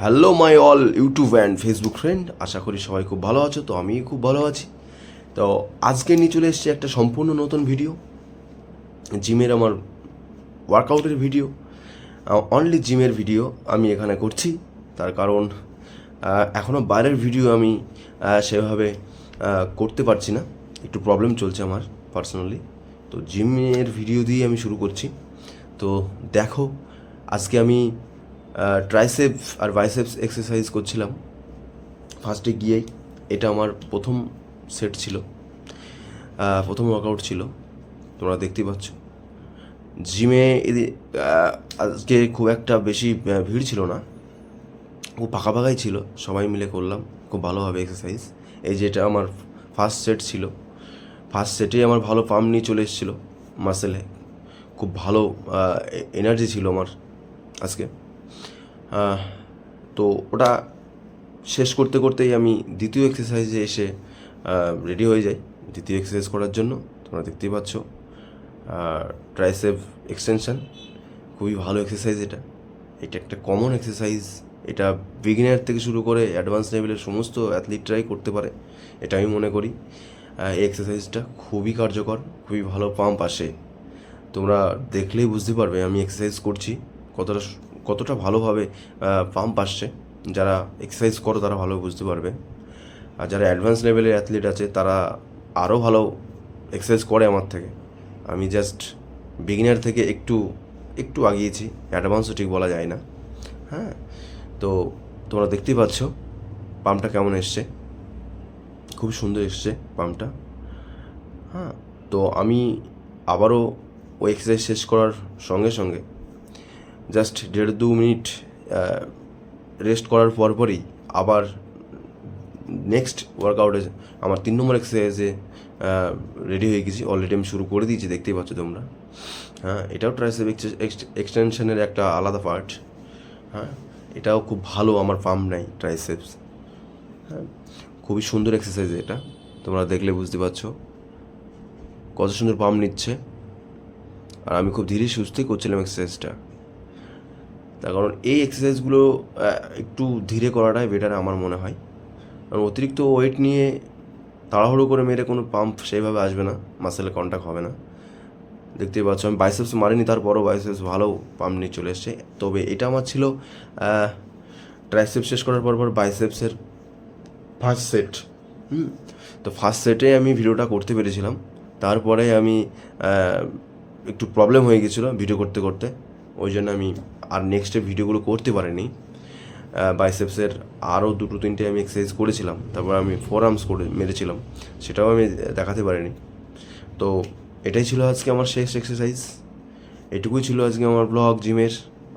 Hello my all YouTube and Facebook friend আশা করি সবাই খুব ভালো আছো, তো আমি খুব ভালো আছি। তো আজকে নিয়ে চলে এসেছি একটা সম্পূর্ণ নতুন ভিডিও জিমের আমার ওয়ার্কআউটের ভিডিও অনলি জিমের ভিডিও আমি এখানে করছি। তার কারণ এখনও বাইরের ভিডিও আমি সেভাবে করতে পারছি না। একটু প্রবলেম চলছে আমার পার্সোনালি তো জিমের ভিডিও দিয়ে আমি শুরু করছি। তো দেখো, আজকে আমি ট্রাইসেপ আর বাইসেপস এক্সারসাইজ করছিলাম ফার্স্টে গিয়েই। এটা আমার প্রথম সেট ছিল। প্রথম ওয়ার্কআউট ছিল। তোমরা দেখতেই পাচ্ছ। জিমে আজকে খুব একটা বেশি ভিড় ছিল না। খুব ফাঁকা ফাঁকাই ছিল। সবাই মিলে করলাম। খুব ভালোভাবে এক্সারসাইজ এই যেটা আমার ফার্স্ট সেট ছিল। ফার্স্ট সেটেই আমার ভালো পাম্প নিয়ে চলে এসেছিল। মাসেলে খুব ভালো এনার্জি ছিল আমার আজকে। তো ওটা শেষ করতে করতেই আমি দ্বিতীয় এক্সারসাইজে এসে রেডি হয়ে যাই। দ্বিতীয় এক্সারসাইজ করার জন্য, তোমরা দেখতেই পাচ্ছ। ট্রাইসেপ এক্সটেনশান খুবই ভালো এক্সারসাইজ এটা। এটা একটা কমন এক্সারসাইজ এটা বিগিনার থেকে শুরু করে অ্যাডভান্স লেভেলের সমস্ত অ্যাথলিটরাই করতে পারে, এটা আমি মনে করি। এই এক্সারসাইজটা খুবই কার্যকর, খুবই ভালো পাম্প আসে। তোমরা দেখলেই বুঝতে পারবে আমি এক্সারসাইজ করছি কতটা কতটা ভালোভাবে পাম্প আসছে, যারা এক্সারসাইজ করো তারা ভালো বুঝতে পারবে। আর যারা অ্যাডভান্স লেভেলের অ্যাথলিট আছে, তারা আরও ভালো এক্সারসাইজ করে আমার থেকে। আমি জাস্ট বিগিনার থেকে একটু একটু আগিয়েছি অ্যাডভান্সও ঠিক বলা যায় না। হ্যাঁ তো তোমরা দেখতেই পাচ্ছ পাম্পটা কেমন এসছে। খুব সুন্দর এসছে পাম্পটা হ্যাঁ তো আমি আবারও ওই এক্সারসাইজ শেষ করার সঙ্গে সঙ্গে জাস্ট দেড় দু মিনিট রেস্ট করার পরপরই আবার নেক্সট ওয়ার্কআউটে আমার তিন নম্বর এক্সারসাইজে রেডি হয়ে গেছি। অলরেডি আমি শুরু করে দিয়েছি, দেখতেই পাচ্ছ তোমরা। হ্যাঁ এটাও ট্রাইসেপ এক্সটেনশনের একটা আলাদা পার্ট হ্যাঁ এটাও খুব ভালো আমার পাম্প নাই ট্রাইসেপস হ্যাঁ খুবই সুন্দর এক্সারসাইজ এটা। তোমরা দেখলে বুঝতে পারছ কত সুন্দর পাম্প নিচ্ছে। আর আমি খুব ধীরে সুস্থই করছিলাম এক্সারসাইজটা তার কারণ এই এক্সারসাইজগুলো একটু ধীরে করাটাই বেটার আমার মনে হয়। কারণ অতিরিক্ত ওয়েট নিয়ে তাড়াহুড়ো করে মেরে কোনো পাম্প সেইভাবে আসবে না মাসেলে কন্ট্যাক্ট হবে না। দেখতেই পাচ্ছ, আমি বাইসেপস মারিনি, তারপরও বাইসেপস ভালো পাম্প নিয়ে চলে এসছে। তবে এটা আমার ছিল ট্রাইসেপ শেষ করার পর পর বাইসেপসের ফার্স্ট সেট হুম? তো ফার্স্ট সেটে আমি ভিডিওটা করতে পেরেছিলাম। তারপরে আমি একটু প্রবলেম হয়ে গেছিল ভিডিও করতে করতে। ওই জন্য আমি আর নেক্সটে ভিডিওগুলো করতে পারিনি। বাইসেপসের আরও দুটো তিনটে আমি এক্সারসাইজ করেছিলাম। তারপর আমি ফোর আর্মস করে মেরেছিলাম। সেটাও আমি দেখাতে পারিনি। তো এটাই ছিল আজকে আমার শেষ এক্সারসাইজ এটুকুই ছিল আজকে আমার ব্লগ জিমের।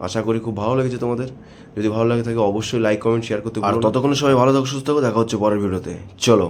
আশা করি খুব ভালো লেগেছে তোমাদের। যদি ভালো লাগে থাকে অবশ্যই লাইক কমেন্ট শেয়ার করতে আর ততক্ষণ সবাই ভালো থাকো সুস্থ থাকো। দেখা হচ্ছে পরের ভিডিওতে চলো।